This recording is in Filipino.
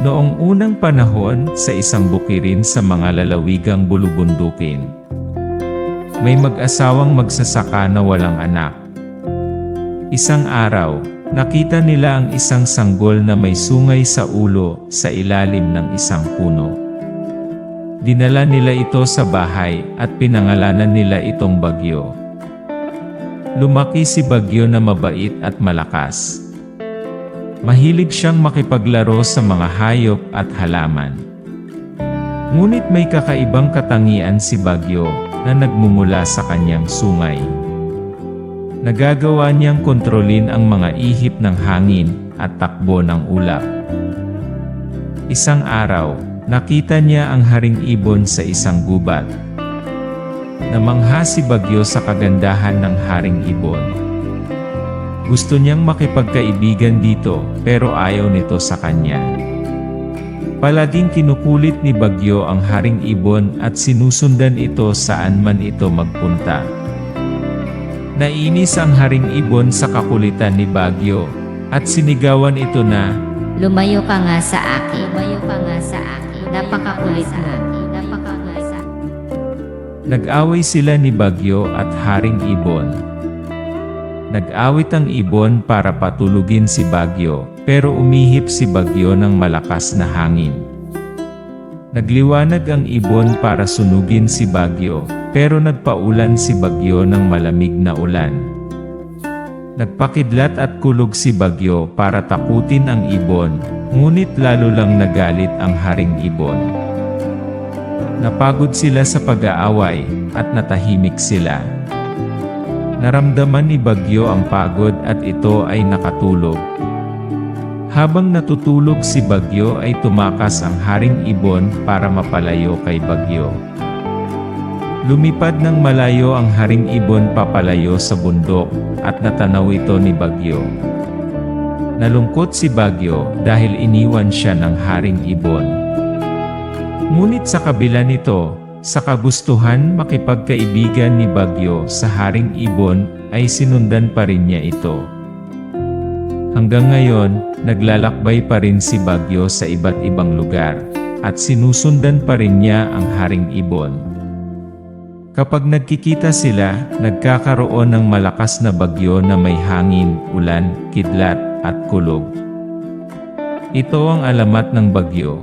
Noong unang panahon, sa isang bukirin sa mga lalawigang bulubundukin, may mag-asawang magsasaka na walang anak. Isang araw, nakita nila ang isang sanggol na may sungay sa ulo sa ilalim ng isang puno. Dinala nila ito sa bahay at pinangalanan nila itong bagyo. Lumaki si Bagyo na mabait at malakas. Mahilig siyang makipaglaro sa mga hayop at halaman. Ngunit may kakaibang katangian si Bagyo na nagmumula sa kanyang sungay. Nagagawa niyang kontrolin ang mga ihip ng hangin at takbo ng ulap. Isang araw, nakita niya ang haring ibon sa isang gubat. Namangha si Bagyo sa kagandahan ng haring ibon. Gusto niyang makipagkaibigan dito pero ayaw nito sa kanya. Palaging kinukulit ni Bagyo ang haring ibon at sinusundan ito saan man ito magpunta. Nainis ang haring ibon sa kakulitan ni Bagyo at sinigawan ito na Lumayo ka nga sa akin. Lumayo ka nga sa akin. Napakakulit mo. Napakakulit Nag-away sila ni Bagyo at Haring Ibon. Nag-awit ang ibon para patulugin si Bagyo, pero umihip si Bagyo ng malakas na hangin. Nagliwanag ang ibon para sunugin si Bagyo, pero nagpaulan si Bagyo ng malamig na ulan. Nagpakidlat at kulog si Bagyo para takutin ang ibon, ngunit lalo lang nagalit ang Haring Ibon. Napagod sila sa pag-aaway at natahimik sila. Naramdaman ni Bagyo ang pagod at ito ay nakatulog. Habang natutulog si Bagyo ay tumakas ang haring ibon para mapalayo kay Bagyo. Lumipad ng malayo ang haring ibon papalayo sa bundok at natanaw ito ni Bagyo. Nalungkot si Bagyo dahil iniwan siya ng haring ibon. Ngunit sa kabila nito, sa kagustuhan makipagkaibigan ni Bagyo sa Haring Ibon ay sinundan pa rin niya ito. Hanggang ngayon, naglalakbay pa rin si Bagyo sa iba't ibang lugar at sinusundan pa rin niya ang Haring Ibon. Kapag nagkikita sila, nagkakaroon ng malakas na bagyo na may hangin, ulan, kidlat, at kulog. Ito ang alamat ng bagyo,